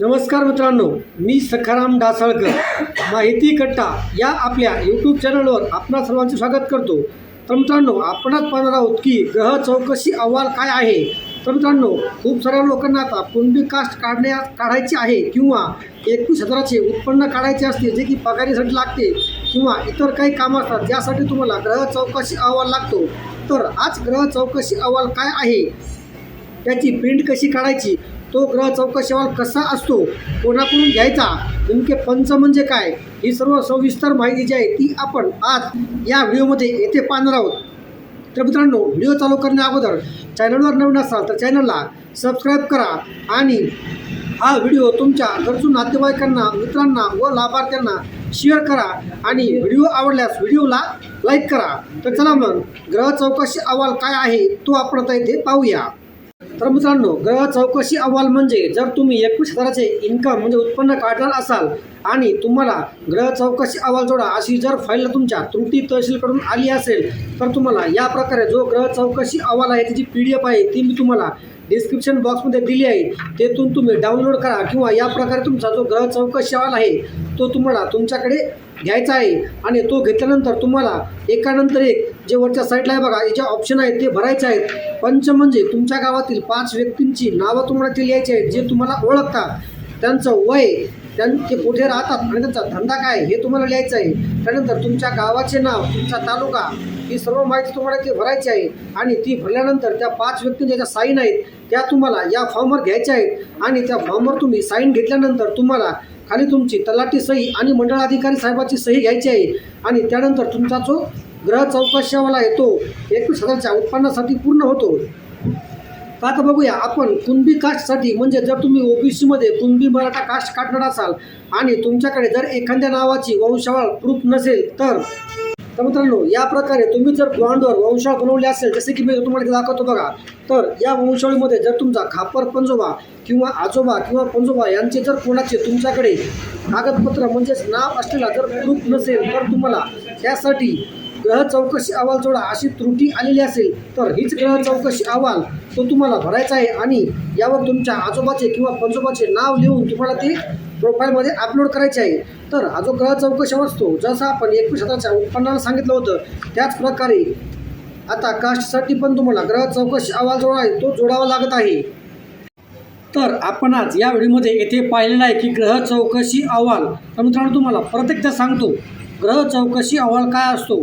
नमस्कार मित्रांनो मी सखाराम डासाळकर. माहिती कट्टा या आपल्या यूट्यूब चॅनलवर आपणा सर्वांचे स्वागत करतो. तर मित्रांनो आपणच पाहणार आहोत की ग्रह चौकशी अहवाल काय आहे? तर मित्रांनो खूप साऱ्या लोकांना आता कुणबी कास्ट काढण्या काढायची आहे किंवा एकवीस हजाराचे उत्पन्न काढायचे असते जे की पगारीसाठी लागते किंवा इतर काही कामं असतात ज्यासाठी तुम्हाला ग्रह चौकशी अहवाल लागतो. तर आज ग्रह चौकशी अहवाल काय आहे? त्याची प्रिंट कशी काढायची? तो ग्रह चौकशीवाल कसा असतो कोणाकडून घ्यायचा नेमके पंच म्हणजे काय ही सर्व सविस्तर माहिती जी आहे ती आपण आज या व्हिडिओमध्ये येथे पाहणार आहोत. तर मित्रांनो व्हिडिओ चालू करण्या अगोदर चॅनलवर नवीन असाल तर चॅनलला सबस्क्राईब करा आणि हा व्हिडिओ तुमच्या गरजू नातेवाईकांना मित्रांना व लाभार्थ्यांना शेअर करा आणि व्हिडिओ आवडल्यास व्हिडिओला लाईक करा. तर चला मग ग्रह चौकशी अहवाल काय आहे तो आपण आता इथे पाहूया. तर मित्रांनो ग्रह चौकशी अहवाल म्हणजे जर तुम्ही एकवीस हजाराचे इन्कम म्हणजे उत्पन्न काढणार असाल आणि तुम्हाला ग्रह चौकशी अहवाल जोडा अशी जर फाईल तुमच्या त्रुटी तहसीलकडून आली असेल तर तुम्हाला या प्रकारे जो ग्रह चौकशी अहवाल आहे त्याची पी डी एफ आहे ती मी तुम्हाला डिस्क्रिप्शन बॉक्समध्ये दिली आहे. तेथून तुम्ही डाउनलोड करा किंवा या प्रकारे तुमचा जो ग्रह चौकशी अहवाल आहे तो तुम्हाला तुमच्याकडे घ्यायचा आहे. आणि तो घेतल्यानंतर तुम्हाला एकानंतर एक जे वरच्या साईडला आहे बघा याचे जे ऑप्शन आहेत ते भरायचे आहेत. पंच म्हणजे तुमच्या गावातील पाच व्यक्तींची नावं तुम्हाला ते लिहायची आहेत जे तुम्हाला ओळखतात. त्यांचं वय त्यांचे कुठे राहतात आणि त्यांचा धंदा काय हे तुम्हाला लिहायचं आहे. त्यानंतर तुमच्या गावाचे नाव तुमचा तालुका ही सर्व माहिती तुम्हाला ते भरायची आहे. आणि ती भरल्यानंतर त्या पाच व्यक्तींच्या ज्या साईन आहेत त्या तुम्हाला या फॉर्मवर घ्यायच्या आहेत. आणि त्या फॉर्मवर तुम्ही साईन घेतल्यानंतर तुम्हाला खाली तुमची तलाठी सही आणि मंडळ अधिकारी साहेबाची सही घ्यायची आहे. आणि त्यानंतर तुमचा जो ग्रह चौकशावाला येतो. एकवीस हजारच्या उत्पन्नासाठी पूर्ण होतो. तर आता बघूया आपण कुणबी कास्टसाठी म्हणजे जर तुम्ही ओबीसीमध्ये कुणबी मराठा कास्ट काढणार असाल आणि तुमच्याकडे जर एखाद्या नावाची वंशावळ प्रूफ नसेल तर तर मित्रांनो या प्रकारे तुम्ही जर बॉन्डवर वंशावळ बनवली असेल जसे की मी तुम्हाला दाखवतो बघा तर या वंशावळीमध्ये जर तुमचा खापर पंजोबा किंवा आजोबा किंवा पंजोबा यांचे जर कोणाचे तुमच्याकडे कागदपत्र म्हणजेच नाव असलेला जर प्रूफ नसेल तर तुम्हाला त्यासाठी ग्रह चौकशी अहवाल जोडा अशी त्रुटी आलेली असेल तर हीच ग्रह चौकशी अहवाल तो तुम्हाला भरायचा आहे आणि यावर तुमच्या आजोबाचे किंवा पंजोबाचे नाव लिहून तुम्हाला ते प्रोफाईलमध्ये अपलोड करायचे आहे. तर हा जो ग्रह चौकशी असतो जसा आपण एकवीस हजारच्या उत्पन्नाला सांगितलं होतं त्याच प्रकारे आता कास्टसाठी पण तुम्हाला ग्रह चौकशी अहवाल जोडा आहे तो जोडावा लागत आहे. तर आपण आज या व्हिडिओमध्ये येथे पाहिलेलं आहे की ग्रह चौकशी अहवाल. तर मित्रांनो तुम्हाला परत एकदा सांगतो ग्रह चौकशी अहवाल काय असतो?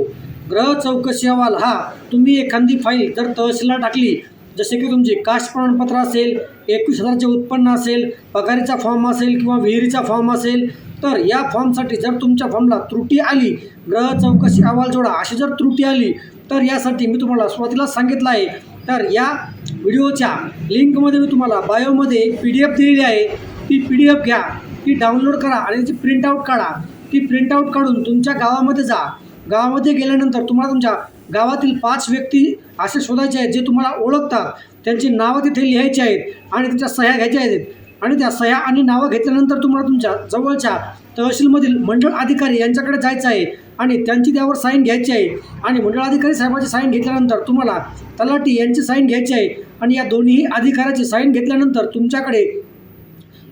ग्रह चौकशी अहवाल हा तुम्ही एखादी फाईल जर तहसीलला टाकली जसे की तुमचे कास्ट प्रमाणपत्र असेल एकवीस हजारचे उत्पन्न असेल पगारीचा फॉर्म असेल किंवा विहिरीचा फॉर्म असेल तर या फॉर्मसाठी जर तुमच्या फॉर्मला त्रुटी आली ग्रह चौकशी अहवाल जोडा अशी जर त्रुटी आली तर यासाठी मी तुम्हाला सुरुवातीला सांगितलं आहे. तर या व्हिडिओच्या लिंकमध्ये मी तुम्हाला बायोमध्ये एक पी डी एफ दिलेली आहे. ती पी डी एफ घ्या ती डाउनलोड करा आणि त्याची प्रिंटआउट काढा. ती प्रिंटआउट काढून तुमच्या गावामध्ये जा. गावामध्ये गेल्यानंतर तुम्हाला तुमच्या गावातील पाच व्यक्ती असे शोधायचे आहेत जे तुम्हाला ओळखतात. त्यांची नावं तिथे लिहायची आहेत आणि त्यांच्या सह्या घ्यायच्या आहेत. आणि त्या सह्या आणि नावं घेतल्यानंतर तुम्हाला तुमच्या जवळच्या तहसीलमधील मंडळ अधिकारी यांच्याकडे जायचं आहे आणि त्यांची त्यावर साईन घ्यायची आहे. आणि मंडळ अधिकारी साहेबाची साईन घेतल्यानंतर तुम्हाला तलाठी यांची साईन घ्यायची आहे. आणि या दोन्ही अधिकाऱ्याची साईन घेतल्यानंतर तुमच्याकडे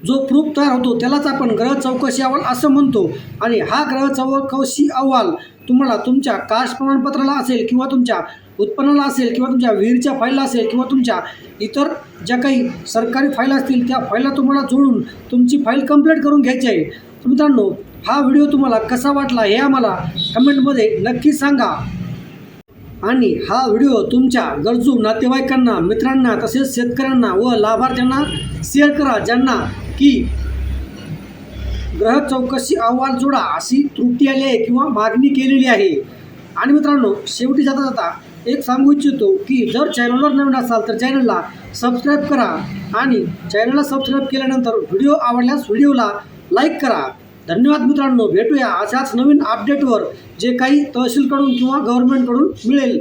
जो प्रूफ तयार होतो त्यालाच आपण ग्रह चौकशी अहवाल असं म्हणतो. आणि हा ग्रह चौकशी अहवाल तुम्हाला तुमच्या कास्ट प्रमाणपत्राला असेल किंवा तुमच्या उत्पन्नाला असेल किंवा तुमच्या विहिरीच्या फाईलला असेल किंवा तुमच्या इतर ज्या काही सरकारी फाईल असतील त्या फाईलला तुम्हाला जोडून तुमची फाईल कंप्लीट करून घ्यायची आहे. मित्रांनो हा व्हिडिओ तुम्हाला कसा वाटला हे आम्हाला कमेंटमध्ये नक्की सांगा. आणि हा व्हिडिओ तुमच्या गरजू नातेवाईकांना मित्रांना तसेच शेतकऱ्यांना व लाभार्थ्यांना शेअर करा ज्यांना की ग्रह चौकशी अहवाल जोडा अशी त्रुटी आली आहे किंवा मागणी केलेली आहे. आणि मित्रांनो शेवटी जाता जाता एक सांगू इच्छितो की जर चॅनलवर नवीन असाल तर चॅनलला सबस्क्राईब करा आणि चॅनलला सबस्क्राईब केल्यानंतर व्हिडिओ आवडल्यास व्हिडिओला लाईक करा. धन्यवाद मित्रांनो भेटूया अशाच नवीन अपडेटवर जे काही तहसीलकडून किंवा गव्हर्नमेंटकडून मिळेल.